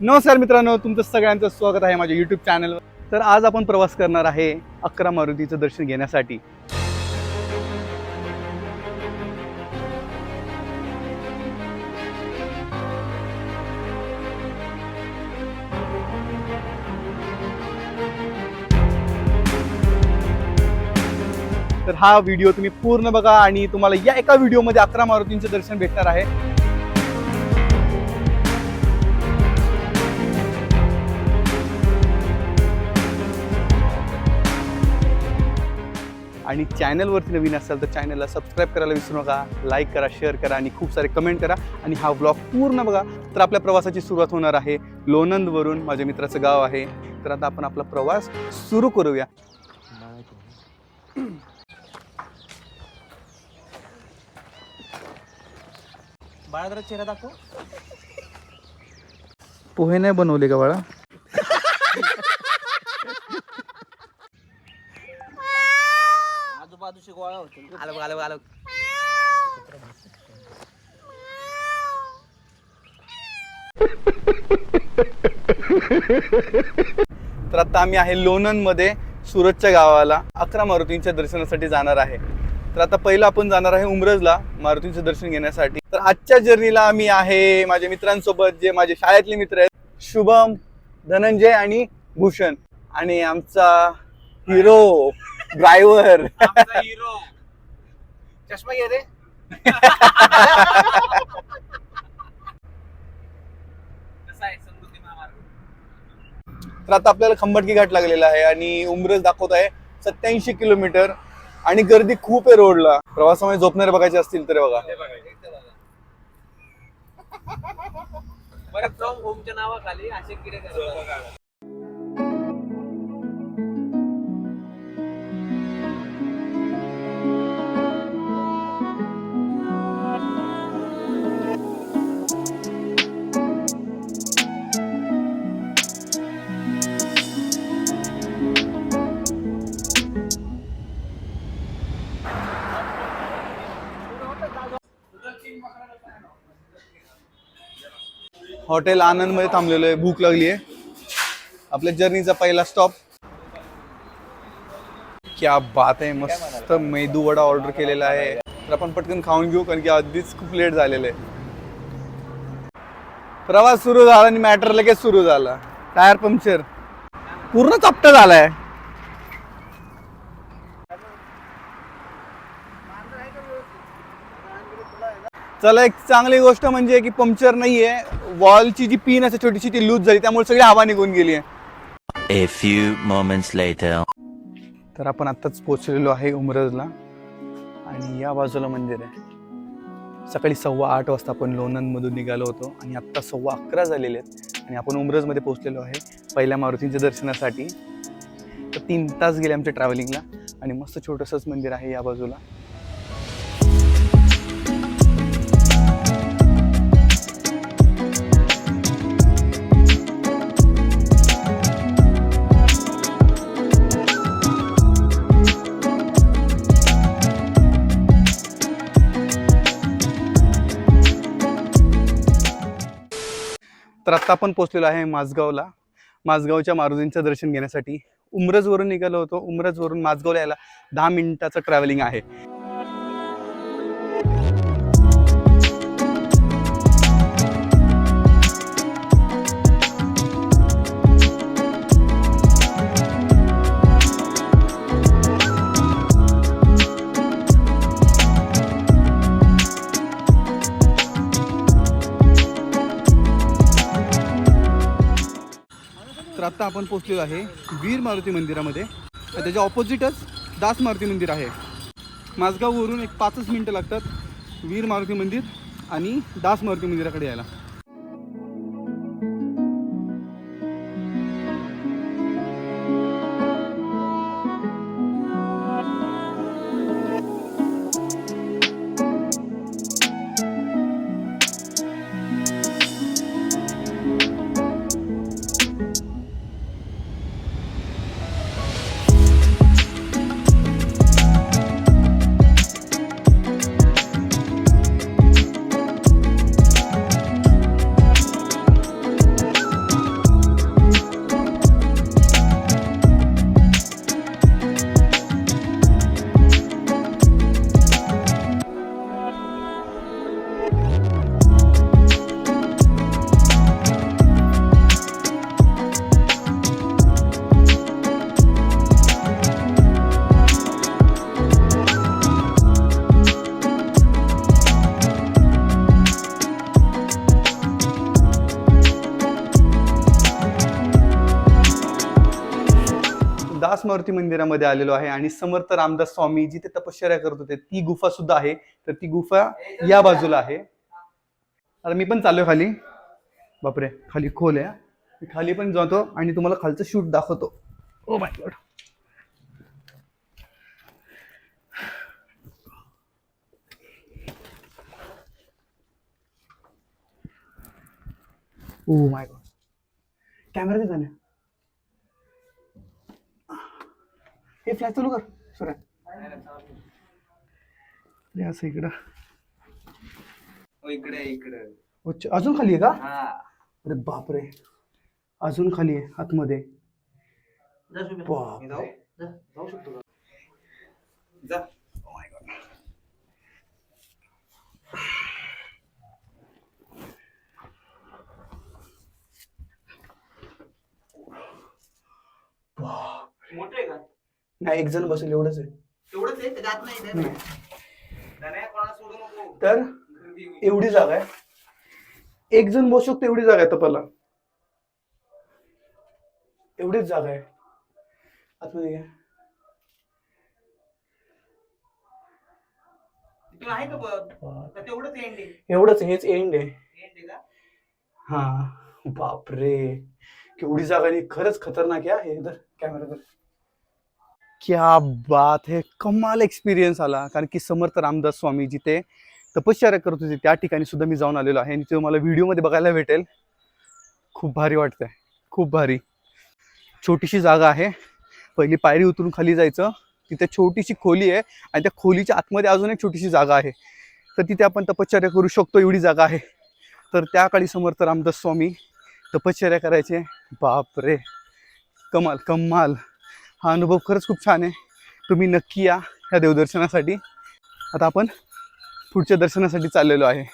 नमस्कार मित्रांनो तुमचं सगळ्यांचं स्वागत आहे माझ्या यूट्यूब चॅनलवर तर आज आपण प्रवास करणार आहे अकरा मारुतीचं दर्शन घेण्यासाठी. तर हा व्हिडिओ तुम्ही पूर्ण बघा आणि तुम्हाला या एका व्हिडिओमध्ये अकरा मारुतींचं दर्शन भेटणार आहे. आणि चॅनलवरती नवीन असाल तर चॅनलला सबस्क्राईब करायला विसरू नका लाईक करा शेअर करा आणि खूप सारे कमेंट करा. आणि हा व्लॉग पूर्ण बघा. तर आपल्या प्रवासाची सुरुवात होणार आहे लोणंदवरून माझ्या मित्राचं गाव आहे. तर आता आपण आपला प्रवास सुरू करूया. बाळा चेहरा दाखव. पोहे नाही बनवले का बाळा? आलो बघ, आलो बघ, आलो. तर आता आम्ही आहे लोणंदमध्ये सुरतच्या गावाला अकरा मारुतींच्या दर्शनासाठी जाणार आहे. तर आता पहिलं आपण जाणार आहे उमरजला मारुतींचं दर्शन घेण्यासाठी. तर आजच्या जर्नीला आम्ही आहे माझ्या मित्रांसोबत जे माझे शाळेतले मित्र आहेत शुभम धनंजय आणि भूषण. आणि आमचा हिरो ड्रायव्हर हिरो चष्मा घे रे कसा आहे समृद्धी महामार्ग तर आता आपल्याला खंबटकी घाट लागलेला आहे आणि उमरज दाखवत आहे सत्याऐंशी किलोमीटर आणि गर्दी खूप आहे रोडला. प्रवासामध्ये झोपणारे बघायचे असतील तर बघा. हे जाऊन ओमच्या नावाखाली असे किडे हॉटेल आनंदमध्ये थांबलेलो आहे. भूक लागली आहे. आपल्या जर्नीचा पहिला स्टॉप क्या बात आहे. मस्त मेदू वडा ऑर्डर केलेला आहे. तर आपण पटकन खाऊन घेऊ कारण की आधीच खूप लेट झालेलं आहे. प्रवास सुरू झाला आणि मॅटर लगेच सुरू झाला. टायर पंक्चर पूर्ण चपटा झालाय. चला एक चांगली गोष्ट म्हणजे की पंक्चर नाहीये. वॉलची जी पिन असते छोटीशी ती लूज झाली त्यामुळे सगळी हवा निघून गेली आहे A few moments later. तर आपण आत्ताच पोचलेलो आहे उमरजला. आणि या बाजूला मंदिर आहे. सकाळी सव्वा आठ वाजता आपण लोणंदमधून निघालो होतो. आणि आत्ता सव्वा अकरा झालेले आहेत. आणि आपण उमरजमध्ये पोचलेलो आहे पहिल्या मारुतींच्या दर्शनासाठी. तर तीन तास गेले आमच्या ट्रॅव्हलिंगला आणि मस्त छोटंसंच मंदिर आहे या बाजूला. तर आत्ता आपण पोचलेलो आहे माझगावला माझगावच्या मारुतींचं दर्शन घेण्यासाठी. उमरजवरून निघालो होतो. उमरजवरून माझगावला यायला दहा मिनिटाचं ट्रॅव्हलिंग आहे. तर आत्ता आपण पोचलेलो आहे वीर मारुती मंदिरामध्ये. त्याच्या ऑपोजिटच दास मारुती मंदिर आहे. माझगाववरून एक पाचच मिनटं लागतात वीर मारुती मंदिर आणि दास मारुती मंदिराकडे यायला. मारुती मंदिरामध्ये आलेलो आहे आणि समर्थ रामदास स्वामी जिथे तपश्चर्या करत होते ती गुफा सुद्धा आहे. तर ती गुफा या बाजूला आहे. आता मी पण चाललो खाली. बापरे खाली खोल आहे मी खाली पण जातो आणि तुम्हाला खालचं शूट दाखवतो. ओ my God oh my God camera दे हे फ्लॅश चालू कर सुऱ्या हे असं इकडं. हो, इकडे इकडे. अच्छा, अजून खाली आहे का? हा. अरे बापरे. अजून खाली आहे आतमध्ये. मोठे आहे का? नाही एक जण बसेल एवढंच आहे. तेवढंच आहे? त्याच्यात नाही नाही. धन्या कोणाला सोडू नको. तर गर्दी होईल. एवढी जागा आहे. एक जण बसू शकतो एवढी जागा आहे तपाला. एवढीच जागा आहे. आतमध्ये घ्या. तिथून आहे का बघ? का तेवढंच एंड आहे. एवढंच आहे, हेच एंड आहे. एंड आहे का? हा बापरे. केवढी जागा आणि खरंच खतरनाक आहे हा. हे इधर कॅमेरा तर क्या बात है कमाल एक्सपिरियन्स आला. कारण की समर्थ रामदास स्वामी जिथे तपश्चर्या करत होते. त्या ठिकाणी सुद्धा मी जाऊन आलेलो आहे आणि ते मला व्हिडिओमध्ये बघायला भेटेल. खूप भारी वाटतंय. खूप भारी. छोटीशी जागा आहे. पहिली पायरी उतरून खाली जायचं. तिथे छोटीशी खोली आहे आणि त्या खोलीच्या आतमध्ये अजून एक छोटीशी जागा आहे. तर तिथे आपण तपश्चर्या करू शकतो एवढी जागा आहे. तर त्या काळी समर्थ रामदास स्वामी तपश्चर्या करायचे. बापरे. कमाल कमाल. हा अनुभव खरंच खूप छान आहे. तुम्ही नक्की या ह्या देवदर्शनासाठी. आता आपण पुढच्या दर्शनासाठी चाललेलो आहे.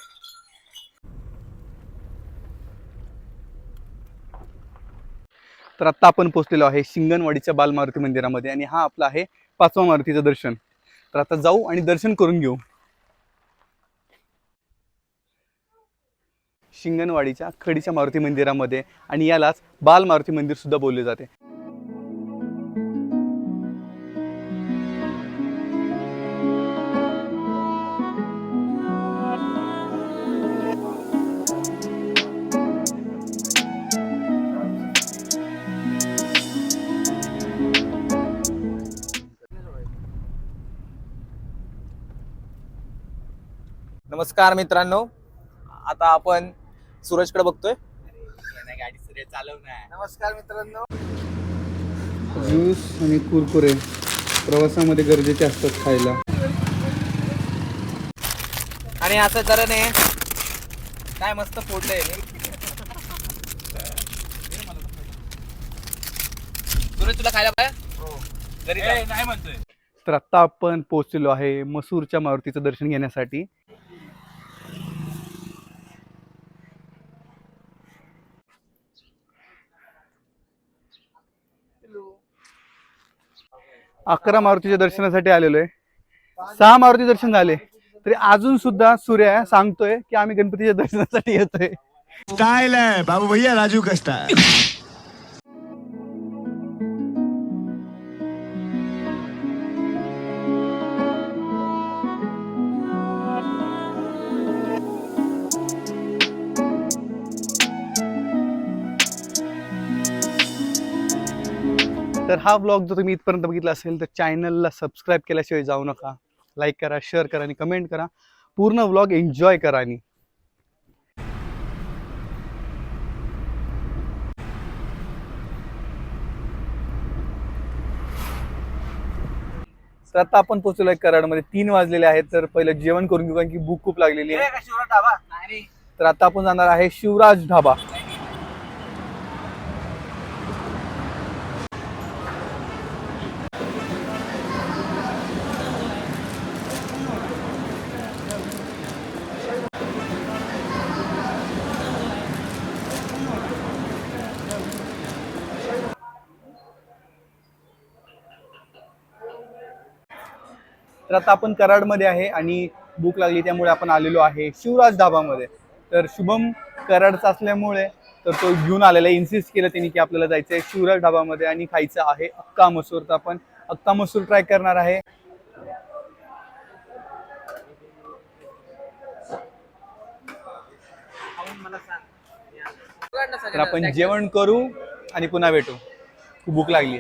तर आत्ता आपण पोहोचलेलो आहे शिंगणवाडीच्या बालमारुती मंदिरामध्ये आणि हा आपला आहे पाचवा मारुतीचं दर्शन. तर आता जाऊ आणि दर्शन करून घेऊ. शिंगणवाडीच्या खडीच्या मारुती मंदिरामध्ये आणि यालाच बाल मारुती मंदिर सुद्धा बोलले जाते. नमस्कार मित्रांनो. आता आपण सूरजकडे बघतोय. गाडी सूर्य चालव नमस्कार मित्रांनो. ज्यूस आणि कुरकुरे प्रवासामध्ये गरजेचे असतात खायला. आणि असं तर नाही काय मस्त फोडलंय सूरज तुला खायला पाहिजे घरी. नाही म्हणतोय. तर आत्ता आपण पोहोचलेलो आहे मसूरच्या मारुतीचं दर्शन घेण्यासाठी. अकरा मारुतीच्या दर्शनासाठी आलेलो आहे सहा मारुती दर्शन झाले. तरी अजून सुद्धा सूर्य सांगतोय की आम्ही गणपतीच्या दर्शनासाठी येतोय. स्टाइल है बाबू भैया राजू का तर हा ब्लॉग जर तुम्ही इथपर्यंत बघितला असेल तर चॅनलला सबस्क्राईब केल्याशिवाय जाऊ नका. लाईक करा शेअर करा आणि कमेंट करा. पूर्ण ब्लॉग एन्जॉय करा आणि. तर आता आपण पोहोचलो आहे कराडमध्ये. तीन वाजलेले आहेत तर पहिलं जेवण करून घेऊ कारण की भूक खूप लागलेली आहे. तर आता आपण जाणार आहे शिवराज ढाबा. तर आता आपण कराडमध्ये आहे आणि भूक लागली त्यामुळे आपण आलेलो आहे शिवराज धाबामध्ये तर शुभम कराडचा असल्यामुळे तर तो घेऊन आलेला आहे. इन्सिस्ट केलं त्यांनी की आपल्याला जायचं आहे शिवराज ढाबामध्ये आणि खायचं आहे अक्का मसूर. तर आपण अक्का मसूर ट्राय करणार आहे. तर आपण जेवण करू आणि पुन्हा भेटू. खूप भूक लागली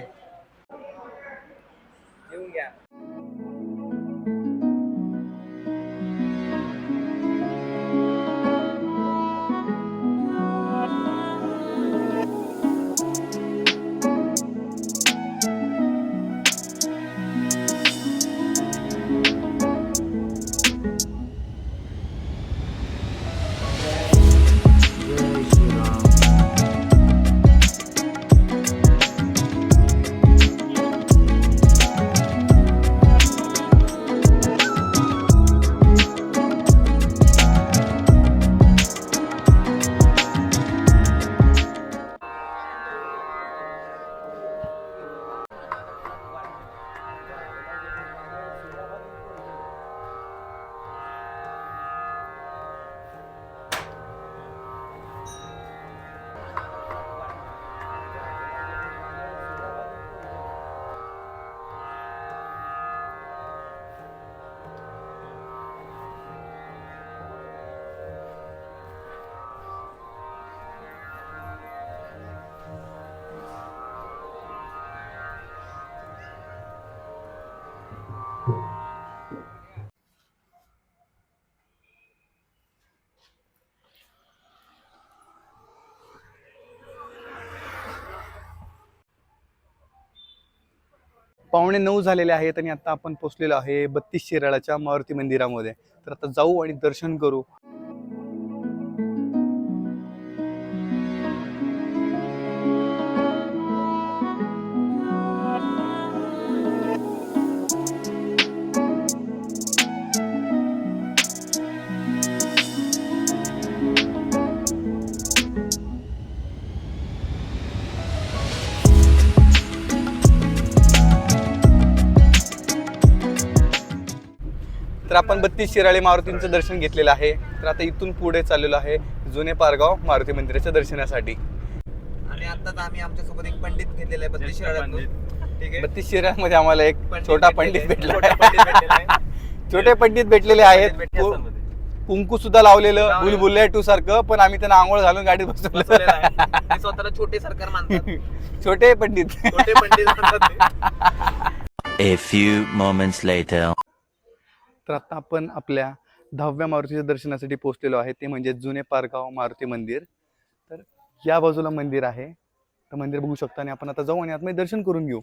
पावणे नऊ झालेले आहेत आणि आता आपण पोचलेलो आहे बत्तीस शिराळाच्या मारुती मंदिरामध्ये. तर आता जाऊ आणि दर्शन करू. तर आपण बत्तीस शिराळे मारुतींचं दर्शन घेतलेलं आहे तर आता इथून पुढे चाललेलो आहे जुने पारगाव मारुती मंदिराच्या दर्शनासाठी आणि आताच आम्ही आमच्यासोबत एक पंडित घेतलेला आहे बत्तीस शिराळ्यातून. ठीक आहे बत्तीस शिराळमध्ये आम्हाला एक पंडित छोटा पंडित. भेटला छोटा पंडित भेटलेला आहे. छोटे पंडित भेटलेले आहेत. कुंकू सुद्धा लावलेलं. बुलबुल्ल्या टू सारखं पण आम्ही त्यांना आंघोळ घालून गाडीत. बसवलं ते स्वतःला छोटे सरकार मानतात छोटे पंडित छोटे Pandit. A few moments later. तर आता आपण आपल्या दहाव्या मारुतीच्या दर्शनासाठी पोहोचलेलो आहे. ते म्हणजे जुने पारगाव मारुती मंदिर. तर या बाजूला मंदिर आहे. तर मंदिर बघू शकता आणि आपण आता जाऊ आणि आतमध्ये दर्शन करून घेऊ.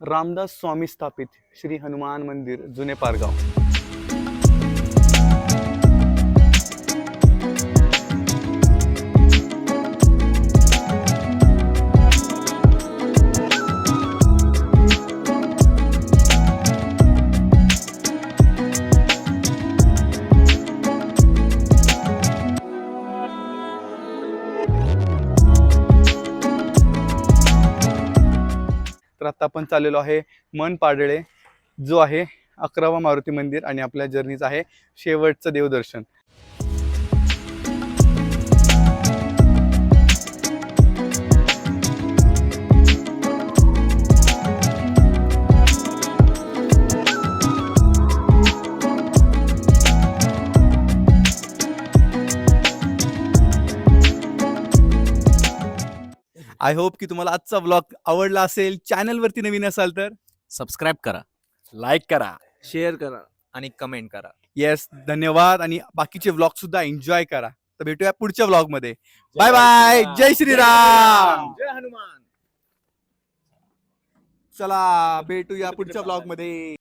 रामदास स्वामी स्थापित श्री हनुमान मंदिर जुने पारगाव. तर चाललेलो आहे मन पाडळे जो आहे अकरावा मारुती मंदिर आणि आपल्या जर्नीचं आहे शेवटचं देवदर्शन. आय होप की तुम्हाला आजचा ब्लॉग आवडला असेल. चॅनलवरती नवीन असाल तर? सबस्क्राईब करा. लाईक करा. शेअर करा. आणि कमेंट करा. येस धन्यवाद. आणि बाकीचे व्लॉग सुद्धा एन्जॉय करा. तर भेटूया पुढच्या व्लॉगमध्ये. बाय बाय जय श्रीराम जय हनुमान. चला भेटूया पुढच्या ब्लॉगमध्ये.